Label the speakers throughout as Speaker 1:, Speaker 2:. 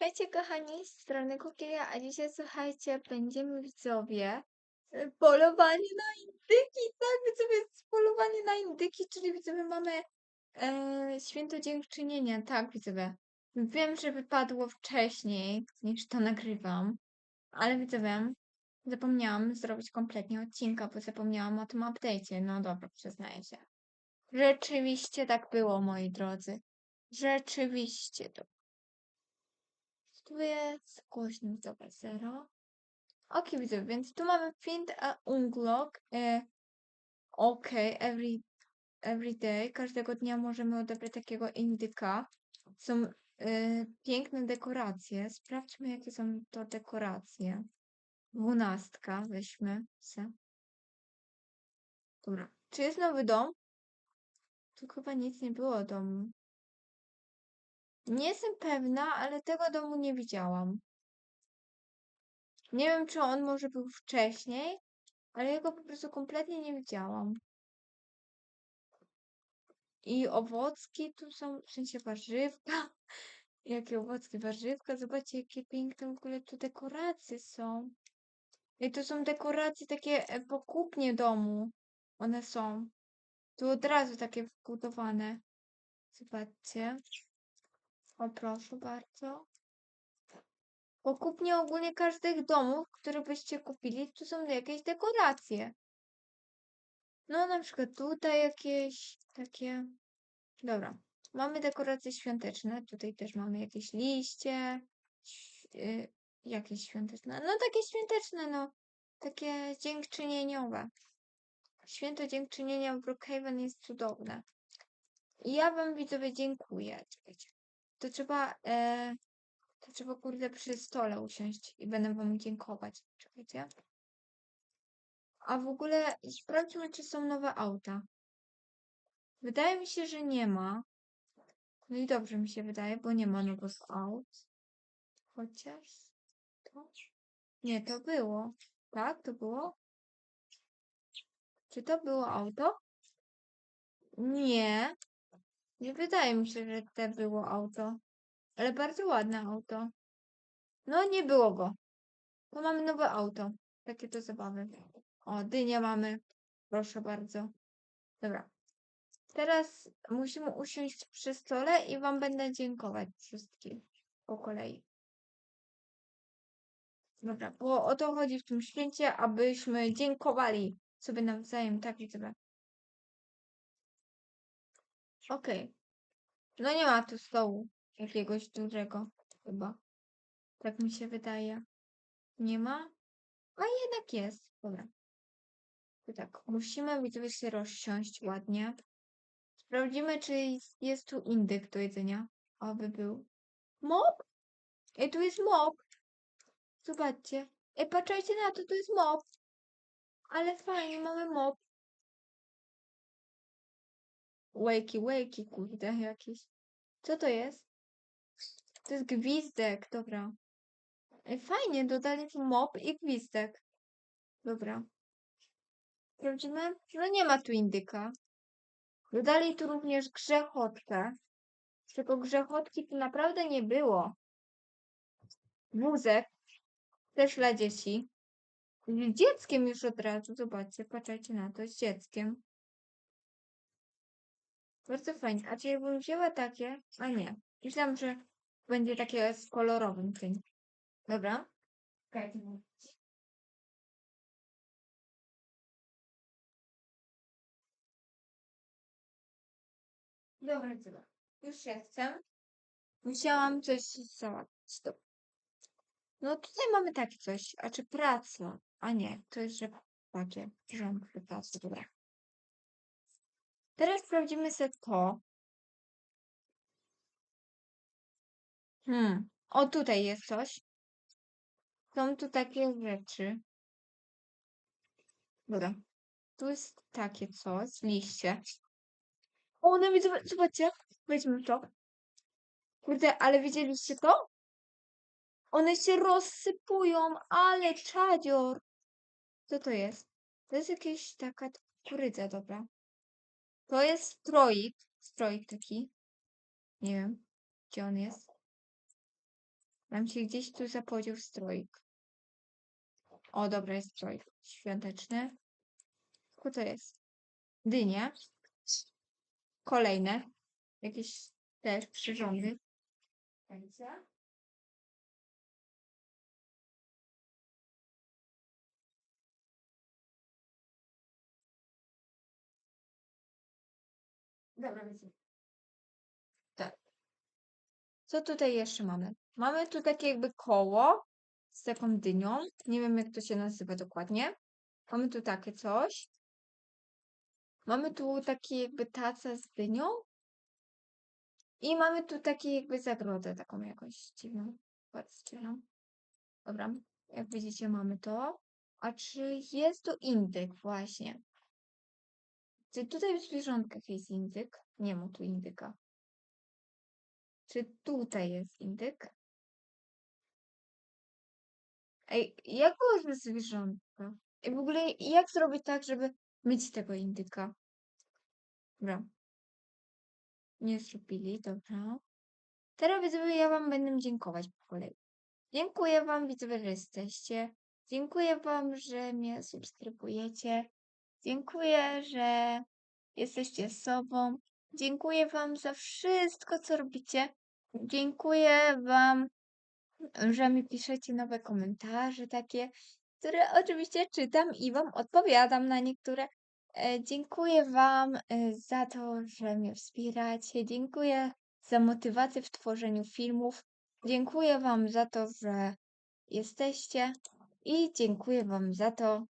Speaker 1: Witajcie kochani, z strony Kukilia, a dzisiaj słuchajcie, będziemy widzowie y, polowanie na indyki, tak widzowie, polowanie na indyki, czyli widzowie mamy e, święto dziękczynienia, tak widzowie. Wiem, że wypadło wcześniej niż to nagrywam, ale widzowie, zapomniałam zrobić kompletnie odcinka, bo zapomniałam o tym update'cie, no dobra, przyznaję się. Rzeczywiście tak było, moi drodzy. Rzeczywiście to tu jest głośnik, dobra, zero. Ok, widzę, więc tu mamy find a unlock. E, ok, every, every day. Każdego dnia możemy odebrać takiego indyka. Są e, piękne dekoracje. Sprawdźmy, jakie są to dekoracje. Dwunastka, weźmy se. Dobra. Czy jest nowy dom? Tu chyba nic nie było domu. Nie jestem pewna, ale tego domu nie widziałam. Nie wiem, czy on może był wcześniej, ale ja go po prostu kompletnie nie widziałam. I owocki tu są, w sensie warzywka. Jakie owocki, warzywka. Zobaczcie, jakie piękne w ogóle tu dekoracje są. I to są dekoracje takie e, po kupnie domu. One są. Tu od razu takie wbudowane. Zobaczcie. O, proszę bardzo. Po kupnie ogólnie każdych domów, które byście kupili, tu są jakieś dekoracje. No, na przykład tutaj jakieś takie. Dobra. Mamy dekoracje świąteczne. Tutaj też mamy jakieś liście. y, jakieś świąteczne. No, takie świąteczne, no. Takie dziękczynieniowe. Święto dziękczynienia w Brookhaven jest cudowne. I ja wam widzowie dziękuję. Czekajcie. To trzeba. E, to trzeba kurde przy stole usiąść i będę wam dziękować. Czekajcie. A w ogóle sprawdźmy, czy są nowe auta. Wydaje mi się, że nie ma. No i dobrze mi się wydaje, bo nie ma nowych aut. Chociaż to. Nie, to było. Tak, to było? Czy to było auto? Nie. Nie wydaje mi się, że to było auto. Ale bardzo ładne auto. No, nie było go. To mamy nowe auto. Takie to zabawy. O, dynię mamy. Proszę bardzo. Dobra. Teraz musimy usiąść przy stole i wam będę dziękować wszystkim po kolei. Dobra, bo o to chodzi w tym święcie, abyśmy dziękowali sobie nawzajem, tak i tyle. Okej. No nie ma tu stołu jakiegoś dużego, chyba. Tak mi się wydaje. Nie ma? A jednak jest. Dobra. To tak, musimy widzowie się rozsiąść ładnie. Sprawdzimy, czy jest- tu indyk do jedzenia. Aby był. Mop? Ej, tu jest mop. Zobaczcie. Ej, patrzajcie na to, tu jest mop. Ale fajnie, mamy mop. Wakey, wakey, kurde, jakiś. Co to jest? To jest gwizdek, dobra. Fajnie, dodali tu mop i gwizdek. Dobra. Sprawdzimy? No nie ma tu indyka. Dodali tu również grzechotkę. Tylko grzechotki tu naprawdę nie było. Wózek. Też dla dzieci. Z dzieckiem już od razu. Zobaczcie, patrzajcie na to. Z dzieckiem. Bardzo fajnie. A czy jakbym wzięła takie? A nie. Myślałam, że będzie takie z kolorowym czymś. Dobra. Dobra, dobra. Już jestem. Musiałam coś załatwić. Stop. No tutaj mamy takie coś. A czy praca? A nie, to jest, że takie. Rząd pracy. Dobra. Teraz sprawdzimy sobie to. Hmm. O, tutaj jest coś. Są tu takie rzeczy. Dobra. Tu jest takie coś. Liście. O, no widzę, zobaczcie. Weźmy to. Kurde, ale widzieliście to? One się rozsypują, ale czadzior. Co to jest? To jest jakieś taka kurydza, dobra. To jest stroik. Stroik taki. Nie wiem, gdzie on jest. Nam się gdzieś tu zapodział stroik. O, dobra, jest stroik świąteczny. Co to jest? Dynie. Kolejne. Jakieś też przyrządy. Ręce. Dobra, widzę. Tak. Co tutaj jeszcze mamy? Mamy tu takie jakby koło z taką dynią. Nie wiem, jak to się nazywa dokładnie. Mamy tu takie coś. Mamy tu takie jakby taca z dynią. I mamy tu takie jakby zagrodę taką jakąś dziwną. Dziwną. Dobra, jak widzicie mamy to. A czy jest to indyk właśnie? Czy tutaj w zwierzątkach jest indyk? Nie ma tu indyka. Czy tutaj jest indyk? Ej, jak można zwierzątka? I w ogóle jak zrobić tak, żeby mieć tego indyka? Dobra. Nie zrobili, dobra. Teraz widzowie, ja wam będę dziękować po kolei. Dziękuję wam widzowie, że jesteście. Dziękuję wam, że mnie subskrybujecie. Dziękuję, że jesteście sobą. Dziękuję wam za wszystko, co robicie. Dziękuję wam, że mi piszecie nowe komentarze takie, które oczywiście czytam i wam odpowiadam na niektóre. E, dziękuję wam e, za to, że mnie wspieracie. Dziękuję za motywację w tworzeniu filmów. Dziękuję wam za to, że jesteście i dziękuję wam za to,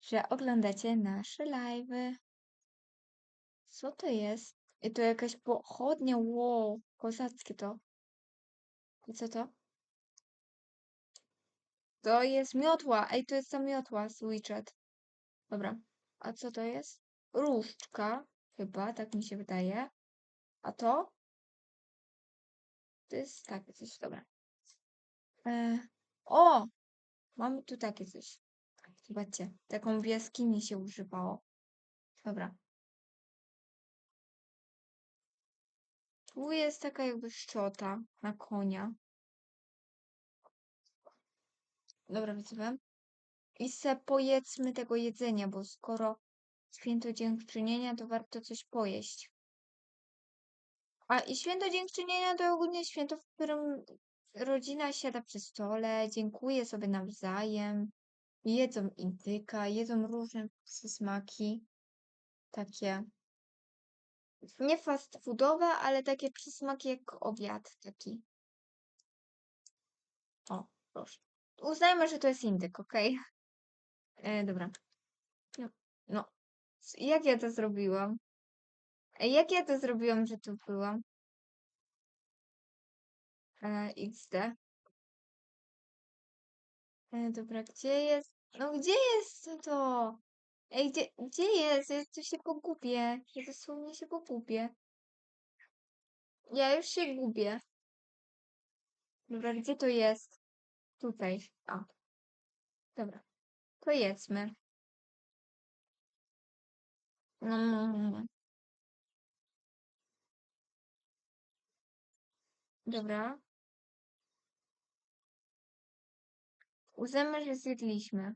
Speaker 1: że oglądacie nasze live'y. Co to jest? I to jakaś pochodnia, wow, kozackie to. I co to? To jest miotła, ej, to jest ta miotła z widget. Dobra, a co to jest? Różdżka, chyba, tak mi się wydaje. A to? To jest takie coś, dobra. E, o! Mamy tu takie coś. Zobaczcie, taką w jaskini się używało. Dobra. Tu jest taka jakby szczota na konia. Dobra, widzowie. I se pojedzmy tego jedzenia, bo skoro święto dziękczynienia, to warto coś pojeść. A i święto dziękczynienia to ogólnie święto, w którym rodzina siada przy stole, dziękuję sobie nawzajem, jedzą indyka, jedzą różne przysmaki, takie nie fast foodowe, ale takie przysmaki jak obiad taki. O, proszę. Uznajmy, że to jest indyk, ok? E, dobra. No, no. Jak ja to zrobiłam? E, jak ja to zrobiłam, że tu byłam? E, XD. E, dobra, gdzie jest? No gdzie jest to? Ej, gdzie, gdzie jest? Ja tu się pogubię. Ja dosłownie się pogubię. Ja już się gubię. Dobra, gdzie to jest? Tutaj. A. Dobra. To jedzmy. No, no, no, no. Dobra. Uznajmy, że zjedliśmy.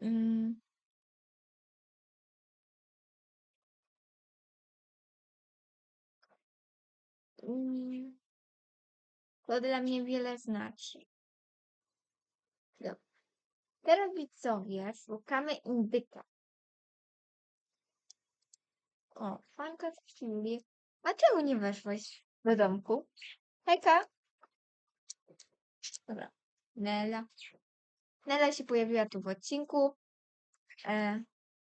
Speaker 1: Mm. Mm. To dla mnie wiele znaczy. Dobra. Teraz widzowie, szukamy indyka. O, fanka chwili. A czemu nie weszłaś do domku? Hejka! Dobra. Nela. Nela się pojawiła tu w odcinku. E,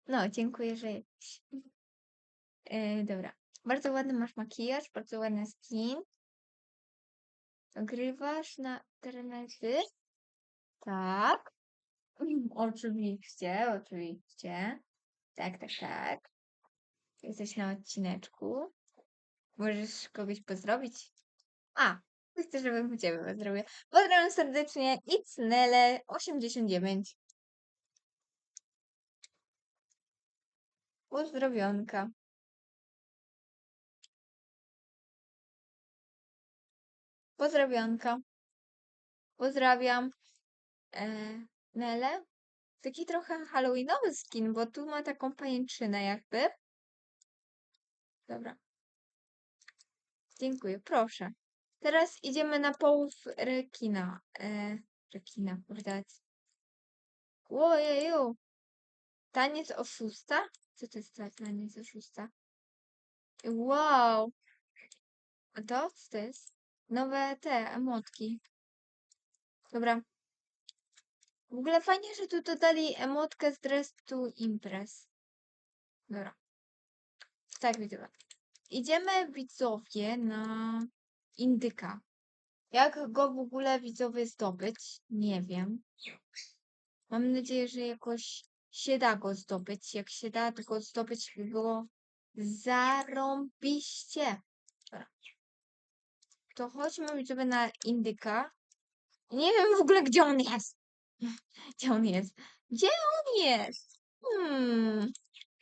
Speaker 1: no, dziękuję, że jesteś. E, dobra. Bardzo ładny masz makijaż, bardzo ładny skin. Ogrywasz na terenety? Tak. Oczywiście, oczywiście. Tak, tak, tak. Jesteś na odcineczku. Możesz kogoś pozdrowić? A, chcę, żebym ciebie pozdrowiła. Pozdrawiam serdecznie Icnele89. Pozdrowionka. Pozdrawionka. Pozdrawiam. E, Nele. Taki trochę halloweenowy skin, bo tu ma taką pajęczynę jakby. Dobra. Dziękuję, proszę. Teraz idziemy na połów rekina. E, rekina, kurde. Ojeju. Taniec oszusta? Co to jest taniec oszusta? Wow. A to? Co to jest? Nowe te emotki. Dobra. W ogóle fajnie, że tu dodali emotkę z Dress to Impress. Dobra. Tak, widzowie. Idziemy, widzowie, na indyka. Jak go w ogóle, widzowie, zdobyć? Nie wiem. Mam nadzieję, że jakoś się da go zdobyć. Jak się da go zdobyć, by było zarąbiście. To chodźmy, widzowie, na indyka. Nie wiem w ogóle, gdzie on jest. Gdzie on jest? Gdzie on jest? Hmm.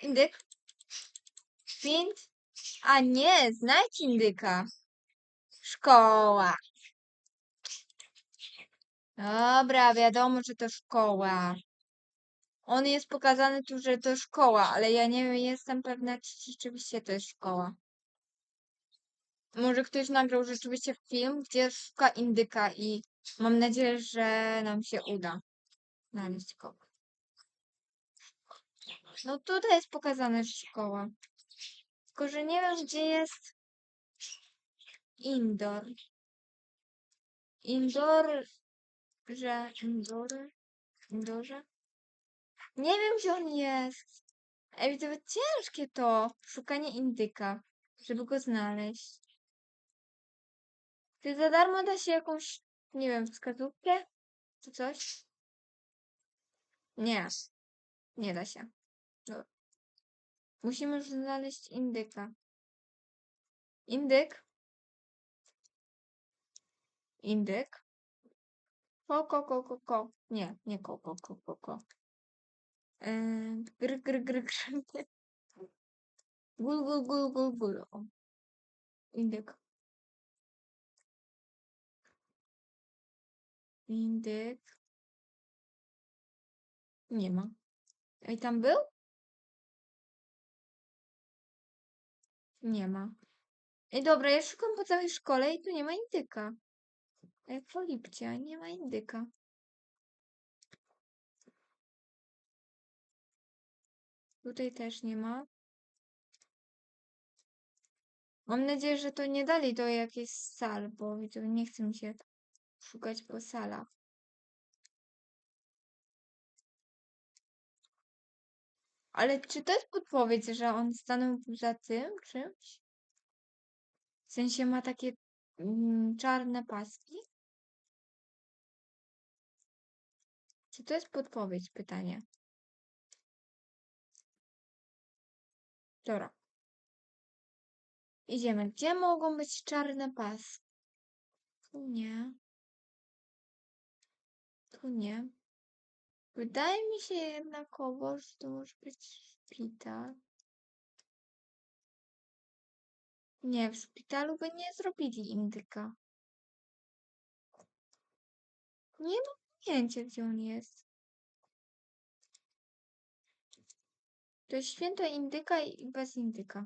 Speaker 1: Indyk? Wind? A nie, znajdź indyka. Szkoła. Dobra, wiadomo, że to szkoła. On jest pokazany tu, że to szkoła, ale ja nie jestem pewna, czy rzeczywiście to jest szkoła. Może ktoś nagrał rzeczywiście film, gdzie szuka indyka i mam nadzieję, że nam się uda znaleźć go. No tutaj jest pokazane, że szkoła. Tylko, że nie wiem, gdzie jest indoor. Indoor, że indoor, indoorze? Nie wiem, gdzie on jest. Ej, to ciężkie to, szukanie indyka, żeby go znaleźć. Czy za darmo da się jakąś, nie wiem, wskazówkę? Czy coś? Nie. Nie da się. Dobra. Musimy już znaleźć indyka. Indyk? Indyk? Ko, ko, ko. Nie, nie ko, ko, ko, ko, ko. Yy, gr, gr, gr, gr. Gul, gul, gul, gul, gul. Indyk. Indyk. Nie ma. Ej, tam był? Nie ma. Ej, dobra, ja szukam po całej szkole i tu nie ma indyka. Lipcie, nie ma indyka. Tutaj też nie ma. Mam nadzieję, że to nie dali do jakiejś sal, bo nie chcę mi się szukać po salach. Ale czy to jest podpowiedź, że on stanął za tym czymś? W sensie ma takie mm, czarne paski? Czy to jest podpowiedź? Pytanie. Dobra. Idziemy. Gdzie mogą być czarne paski? Tu nie. Tu nie. Wydaje mi się jednakowo, że to może być szpital. Nie, w szpitalu by nie zrobili indyka. Nie mam pojęcia, gdzie on jest. To jest święto indyka i bez indyka.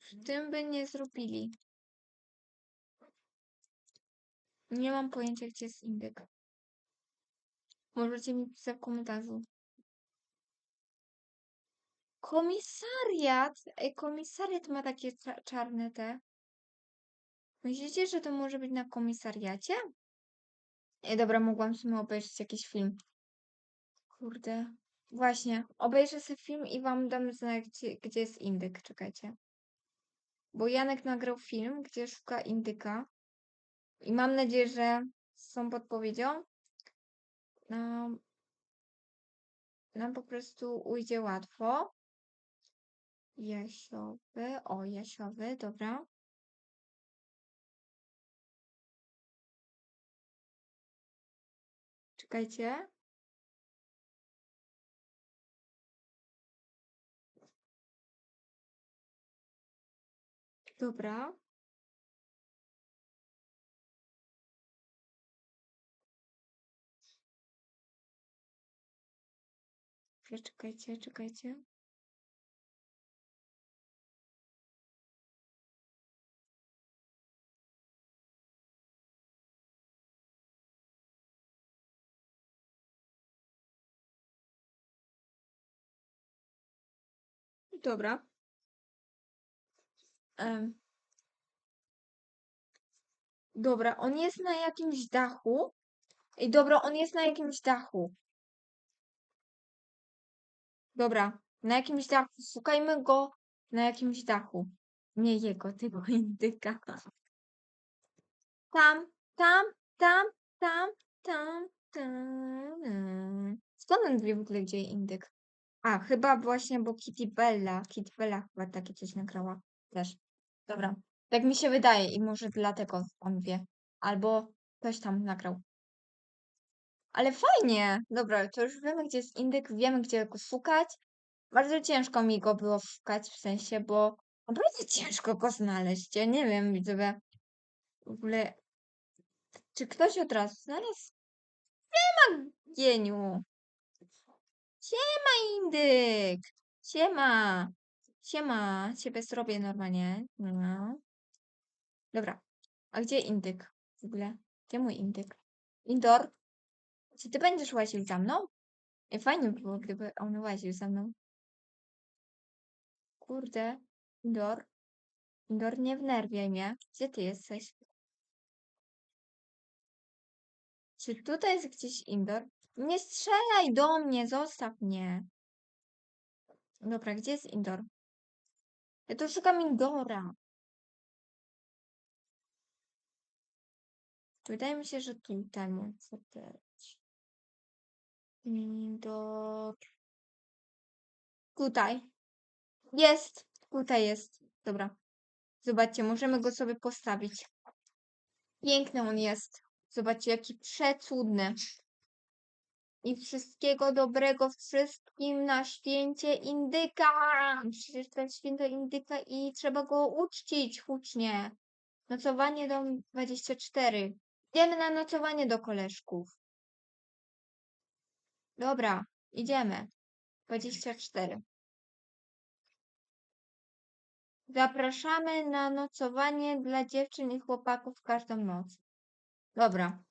Speaker 1: W tym by nie zrobili. Nie mam pojęcia, gdzie jest indyk. Możecie mi pisać w komentarzu. Komisariat! Ej, komisariat ma takie cza- czarne te. Myślicie, że to może być na komisariacie? Ej, dobra, mogłam sobie obejrzeć jakiś film. Kurde. Właśnie, obejrzę sobie film i wam dam znać, gdzie, gdzie jest indyk. Czekajcie. Bo Janek nagrał film, gdzie szuka indyka. I mam nadzieję, że tą podpowiedzią nam, nam po prostu ujdzie łatwo. Jasiowy, o Jasiowy, dobra. Czekajcie. Dobra. Czekajcie, czekajcie. Dobra. Dobra, on jest na jakimś dachu. Ej, dobra, on jest na jakimś dachu. Dobra, na jakimś dachu. Szukajmy go na jakimś dachu. Nie jego, tego indyka. Tam, tam, tam, tam, tam, tam. Skąd on wie w ogóle, gdzie indyk? A, chyba właśnie, bo Kitty Bella. Kitty Bella chyba takie coś nagrała też. Dobra. Tak mi się wydaje i może dlatego on wie. Albo ktoś tam nagrał. Ale fajnie! Dobra, to już wiemy, gdzie jest indyk, wiemy, gdzie go szukać. Bardzo ciężko mi go było szukać, w sensie, bo naprawdę ciężko go znaleźć. Ja nie wiem, widzowie. W ogóle, czy ktoś od razu znalazł? Siema, geniu! Siema, indyk! Siema! Siema! Ciebie zrobię normalnie. No. Dobra. A gdzie indyk? W ogóle? Gdzie mój indyk? Indor? Czy ty będziesz łaził za mną? Ej, fajnie by było, gdyby on łaził za mną. Kurde. Indor? Indor, nie wnerwiaj mnie. Gdzie ty jesteś? Czy tutaj jest gdzieś Indor? Nie strzelaj do mnie, zostaw mnie. Dobra, gdzie jest Indor? Ja tu szukam Indora. Wydaje mi się, że tutaj muszę być. Indor. Tutaj. Jest. Tutaj jest. Dobra. Zobaczcie, możemy go sobie postawić. Piękny on jest. Zobaczcie, jaki przecudny. I wszystkiego dobrego wszystkim na święcie indyka. Przecież to jest święto indyka i trzeba go uczcić hucznie. Nocowanie do 24. Idziemy na nocowanie do koleżków. Dobra, idziemy. 24. Zapraszamy na nocowanie dla dziewczyn i chłopaków każdą noc. Dobra.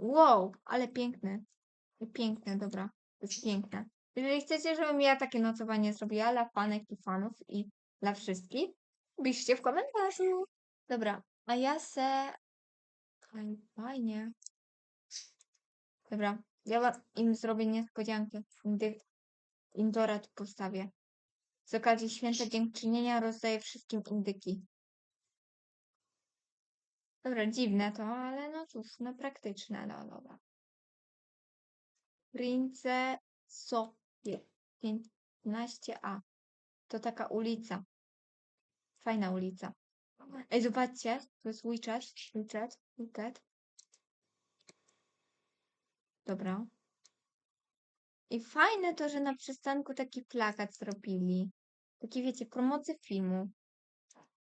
Speaker 1: Wow, ale piękne. Piękne, dobra. To jest piękne. Jeżeli chcecie, żebym ja takie nocowanie zrobiła dla fanek i fanów i dla wszystkich, piszcie w komentarzu. Dobra, a ja se... Fajnie. Dobra, ja wam- im zrobię niespodziankę. Gdy Indora tu postawię. Z okazji święta dziękczynienia rozdaję wszystkim indyki. Dobra, dziwne to, ale no cóż, no praktyczne, no dobra. Prince Sopie 15A. To taka ulica. Fajna ulica. Ej, zobaczcie, to jest WeChat, WeChat, WeChat. Dobra. I fajne to, że na przystanku taki plakat zrobili. Taki, wiecie, promocja filmu.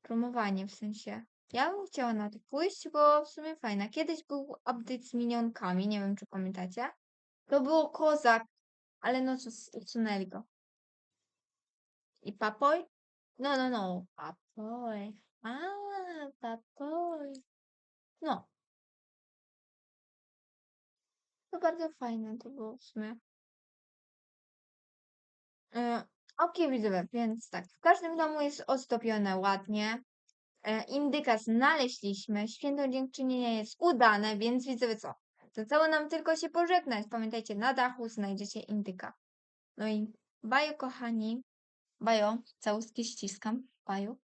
Speaker 1: Promowanie w sensie. Ja bym chciała na to pójść, bo w sumie fajna. Kiedyś był update z minionkami, nie wiem czy pamiętacie. To było kozak, ale no co, usunęli go. I papoj? No, no, no. Papoj. A, papoj. No. To bardzo fajne to było w sumie. E, Okej, widzowie, więc tak. W każdym domu jest ozdobione ładnie. E, Indyka znaleźliśmy. Święto dziękczynienia jest udane, więc widzowie co? Zostało nam tylko się pożegnać. Pamiętajcie, na dachu znajdziecie indyka. No i bajo, kochani. Bajo, całuski ściskam. Bajo.